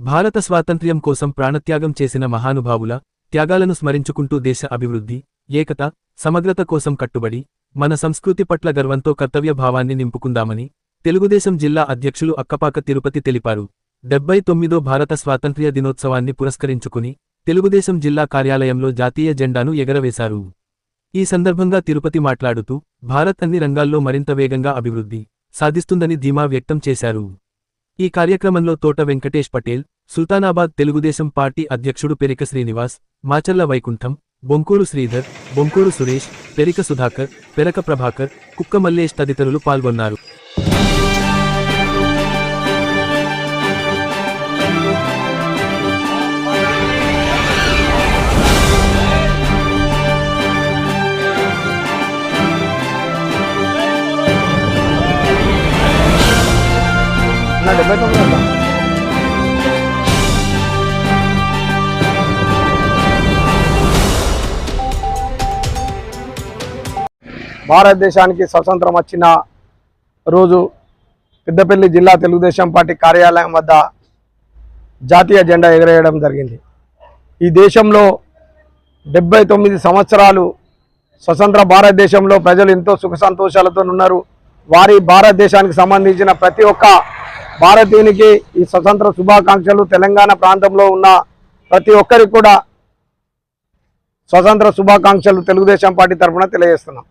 భారత స్వాతంత్ర్యం కోసం ప్రాణత్యాగం చేసిన మహానుభావుల త్యాగాలను స్మరించుకుంటూ దేశ అభివృద్ధి ఏకత సమగ్రత కోసం కట్టుబడి మన సంస్కృతి పట్ల గర్వంతో కర్తవ్య భావాన్ని నింపుకుందామని తెలుగుదేశం జిల్లా అధ్యక్షులు అక్కపాక తిరుపతి తెలిపారు. డెబ్బై తొమ్మిదో భారత స్వాతంత్ర్య దినోత్సవాన్ని పురస్కరించుకుని తెలుగుదేశం జిల్లా కార్యాలయంలో జాతీయ జెండాను ఎగరవేశారు. ఈ సందర్భంగా తిరుపతి మాట్లాడుతూ భారత్ అన్ని రంగాల్లో మరింత వేగంగా అభివృద్ధి సాధిస్తుందని ధీమా వ్యక్తం చేశారు. ఈ కార్యక్రమంలో తోట వెంకటేష్ పటేల్ సుల్తానాబాద్ తెలుగుదేశం పార్టీ అధ్యక్షుడు పెరిక శ్రీనివాస్ మాచర్ల వైకుంఠం బొంకూరు శ్రీధర్ బొంకూరు సురేష్ పెరిక సుధాకర్ పెరక ప్రభాకర్ కుక్క మల్లేష్ తదితరులు పాల్గొన్నారు. నా డెబ్బై తొమ్మిది అంట భారతదేశానికి స్వతంత్రం వచ్చిన రోజు పెద్దపల్లి జిల్లా తెలుగుదేశం పార్టీ కార్యాలయం వద్ద జాతీయ జెండా ఎగరేయడం జరిగింది. ఈ దేశంలో డెబ్బై తొమ్మిది సంవత్సరాలు స్వతంత్ర భారతదేశంలో ప్రజలు ఎంతో సుఖ సంతోషాలతో ఉన్నారు వారి భారతదేశానికి సంబంధించిన ప్రతి ఒక్క భారతీయునికి ఈ స్వతంత్ర శుభాకాంక్షలు. తెలంగాణ ప్రాంతంలో ఉన్న ప్రతి ఒక్కరికి కూడా స్వతంత్ర శుభాకాంక్షలు తెలుగుదేశం పార్టీ తరఫున తెలియజేస్తున్నాం.